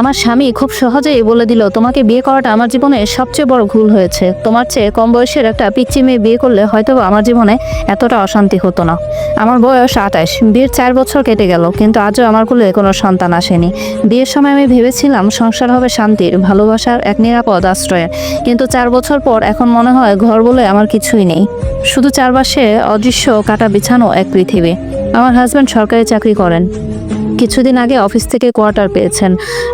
আমার স্বামী খুব সহজেই বলে দিল, তোমাকে বিয়ে করাটা আমার জীবনে সবচেয়ে বড় ভুল হয়েছে। তোমার চেয়ে কম বয়সের একটা পিচ্ছি মেয়ে বিয়ে করলে হয়তো আমার জীবনে এতটা অশান্তি হতো না। আমার বয়স আঠাশ বিয়ের চার বছর কেটে গেল, কিন্তু আজও আমার কোলে কোনো সন্তান আসেনি। বিয়ের সময় আমি ভেবেছিলাম সংসার হবে শান্তির, ভালোবাসার এক নিরাপদ আশ্রয়ের কিন্তু চার বছর পর এখন মনে হয় ঘর বলে আমার কিছুই নেই। শুধু চারপাশে অদৃশ্য কাটা বিছানো এক পৃথিবী। আমার হাজব্যান্ড সরকারি চাকরি করেন। কিছুদিন আগে অফিস থেকে কোয়ার্টার পেয়েছেন।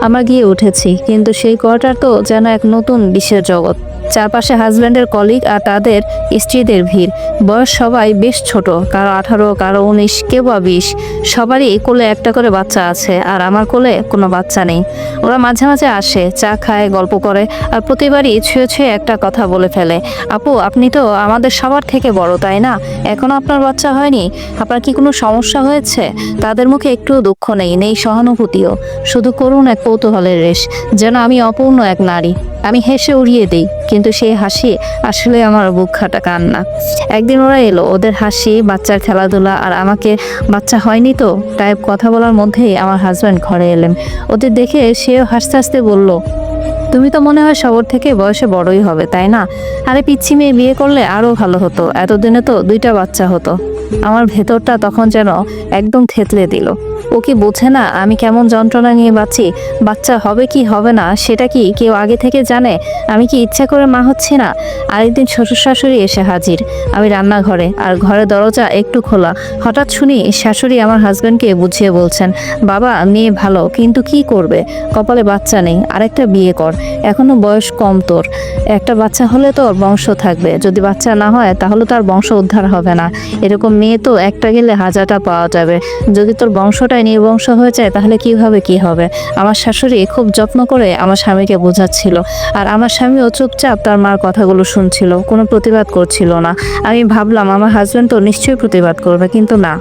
আমরা গিয়ে উঠেছি, কিন্তু সেই কোয়ার্টার তো যেন এক নতুন বিশ্বের জগৎ। চারপাশে হাজব্যান্ডের কলিগ আর তাদের স্ত্রীদের ভিড়। বয়স সবাই বেশ ছোট, কারও আঠারো, কারও উনিশ, কেউ বা বিশ। সবারই কোলে একটা করে বাচ্চা আছে, আর আমার কোলে কোনো বাচ্চা নেই। ওরা মাঝে মাঝে আসে, চা খায়, গল্প করে আর প্রতিবারই ছুঁয়ে ছুঁয়ে একটা কথা বলে ফেলে। আপু, আপনি তো আমাদের সবার থেকে বড়, তাই না? এখনও আপনার বাচ্চা হয়নি? আপনার কি কোনো সমস্যা হয়েছে? তাদের মুখে একটুও দুঃখ নেই নেই সহানুভূতিও। শুধু করুন এক কৌতূহলের রেশ, যেন আমি অপূর্ণ এক নারী। আমি হেসে উড়িয়ে দিই, কিন্তু সেই হাসি আসলে আমার বুক খাটা কান্না। একদিন ওরা এলো, ওদের হাসি, বাচ্চার খেলাধুলা আর আমাকে, বাচ্চা হয়নি তো? টাইপ কথা বলার মধ্যেই আমার হাজব্যান্ড ঘরে এলেন। ওদের দেখে সেও হাসতে হাসতে বলল, তুমি তো মনে হয় সবর থেকে বয়সে বড়ই হবে, তাই না? আরে পিচ্ছি মেয়ে বিয়ে করলে আরও ভালো হতো, এতদিনে তো দুইটা বাচ্চা হতো। আমার ভেতরটা তখন যেন একদম থেতলে দিল। ও কি বোঝে না আমি কেমন যন্ত্রণা নিয়ে বাঁচি? বাচ্চা হবে কি হবে না সেটা কি কেউ আগে থেকে জানে? আমি কি ইচ্ছা করে মা হচ্ছি না? আরেকদিন শ্বশুর শাশুড়ি এসে হাজির। আমি রান্নাঘরে আর ঘরের দরজা একটু খোলা। হঠাৎ শুনি শাশুড়ি আমার হাজব্যান্ডকে বুঝিয়ে বলছেন, বাবা, মেয়ে ভালো, কিন্তু কি করবে? কপালে বাচ্চা নেই, আরেকটা বিয়ে কর। এখনও বয়স কম তোর। একটা বাচ্চা হলে তোর বংশ থাকবে। যদি বাচ্চা না হয়, তাহলে তার বংশ উদ্ধার হবে না। এরকম মেয়ে তো একটা গেলে হাজারটা পাওয়া যাবে। যদি তোর বংশটাই নির্বংশ হয়ে যায়, তাহলে কীভাবে কি হবে? আমার শাশুড়ি খুব যত্ন করে আমার স্বামীকে বোঝাচ্ছিল। আর আমার স্বামীও চুপচাপ তার মার কথাগুলো শুনছিল, কোনো প্রতিবাদ করছিল না। আমি ভাবলাম, আমার হাজব্যান্ড তো নিশ্চয়ই প্রতিবাদ করবে, কিন্তু না।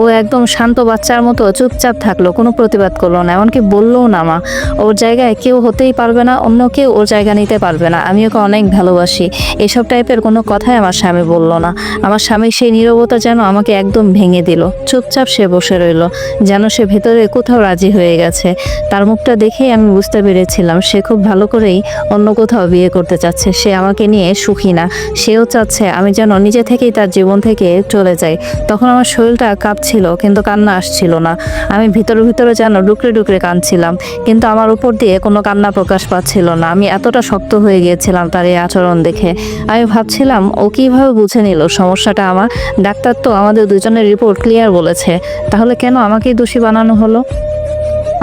ও একদম শান্ত বাচ্চার মতো চুপচাপ থাকল, কোনো প্রতিবাদ করল না, এমনকি বলল না, মা। ওর জায়গায় কেউ হতেই পারবে না, অন্য কেউ ওর জায়গা নিতে পারবে না। আমি ওকে অনেক ভালোবাসি। এসব টাইপের কোনো কথাই আমার স্বামী বলল না। আমার স্বামী সেই নিরবতা যেন আমাকে একদম ভেঙে দিল। চুপচাপ সে বসে রইল, যেন সে ভেতরে কোথাও রাজি হয়ে গেছে। তার মুখটা দেখেই আমি বুঝতে পেরেছিলাম সে খুব ভালো করেই অন্য কোথাও বিয়ে করতে চাচ্ছে। সে আমাকে নিয়ে সুখী না। সেও চাচ্ছে আমি যেন নিজে থেকেই তার জীবন থেকে চলে যাই। তখন আমার শরীরটা কাঁপছিল, কিন্তু কান্না আসছিল না। আমি ভিতরে ভিতরে যেন ডুকরে ডুকরে কাঁদছিলাম, কিন্তু আমার উপর দিয়ে কোনো কান্না প্রকাশ পাচ্ছিল না। আমি এতটা শক্ত হয়ে গিয়েছিলাম তার এই আচরণ দেখে। আমি ভাবছিলাম, ও কীভাবে বুঝে নিল সমস্যাটা আমার? ডাক্তার তো আমাদের দুজনের রিপোর্ট ক্লিয়ার বলেছে। তাহলে কেন আমাকেই দোষী বানানো হলো?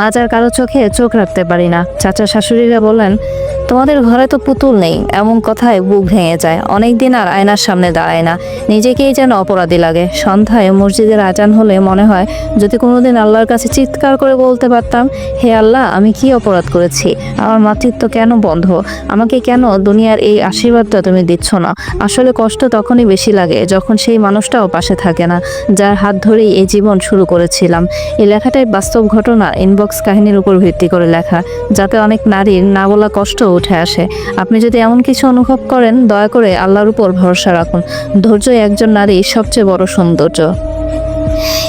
আজ আর কারও চোখে চোখ রাখতে পারি না। চাচা শাশুড়িরা বলেন তোমাদের ঘরে তো পুতুল নেই, এমন কথায় বুক ভেঙে যায়। অনেক দিন আর আয়নার সামনে দাঁড়ায় না। নিজেকেই যেন অপরাধী লাগে। সন্ধ্যায় মসজিদের আজান হলে মনে হয়, যদি কোনোদিন আল্লাহর কাছে চিৎকার করে বলতে পারতাম, হে আল্লাহ, আমি কি অপরাধ করেছি? আমার মাতৃত্ব কেন বন্ধ? আমাকে কেন দুনিয়ার এই আশীর্বাদটা তুমি দিচ্ছ না? আসলে কষ্ট তখনই বেশি লাগে, যখন সেই মানুষটাও পাশে থাকে না, যার হাত ধরেই এই জীবন শুরু করেছিলাম। এই লেখাটাই বাস্তব ঘটনা ইনবক্স কাহিনীর উপর ভিত্তি করে লেখা যাতে অনেক নারীর না বলা কষ্ট উঠে আসে। আপনি যদি এমন কিছু অনুভব করেন, দয়া করে আল্লাহর উপর ভরসা রাখুন। ধৈর্যই একজন নারী সবচেয়ে বড় সৌন্দর্য।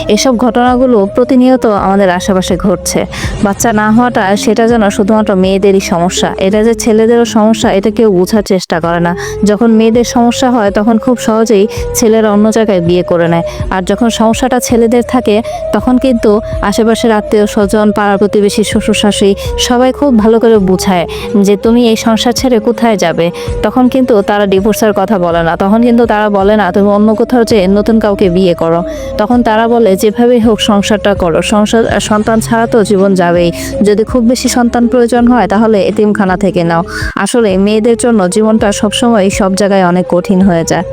এসব ঘটনাগুলো প্রতিনিয়ত আমাদের আশেপাশে ঘটছে। বাচ্চা না হওয়াটা, সেটা যেন শুধুমাত্র মেয়েদেরই সমস্যা। এটা যে ছেলেদেরও সমস্যা, এটা কেউ বোঝার চেষ্টা করে না। যখন মেয়েদের সমস্যা হয়, তখন খুব সহজেই ছেলেরা অন্য জায়গায় বিয়ে করে নেয়। আর যখন সমস্যাটা ছেলেদের থাকে, তখন কিন্তু আশেপাশের আত্মীয় স্বজন পাড়া প্রতিবেশী, শ্বশুর শাশুড়ি সবাই খুব ভালো করে বুঝায় যে তুমি এই সংসার ছেড়ে কোথায় যাবে। তখন কিন্তু তারা ডিভোর্সের কথা বলে না। তখন কিন্তু তারা বলে না, তুমি অন্য কোথাও যে নতুন কাউকে বিয়ে করো। তখন তারা বলে, যেভাবেই হোক সংসারটা করো। সংসার সন্তান ছাড়া তো জীবন যাবেই। যদি খুব বেশি সন্তান প্রয়োজন হয়, তাহলে এতিমখানা থেকে নাও। আসলে মেয়েদের জন্য জীবনটা সবসময় সব জায়গায় অনেক কঠিন হয়ে যায়।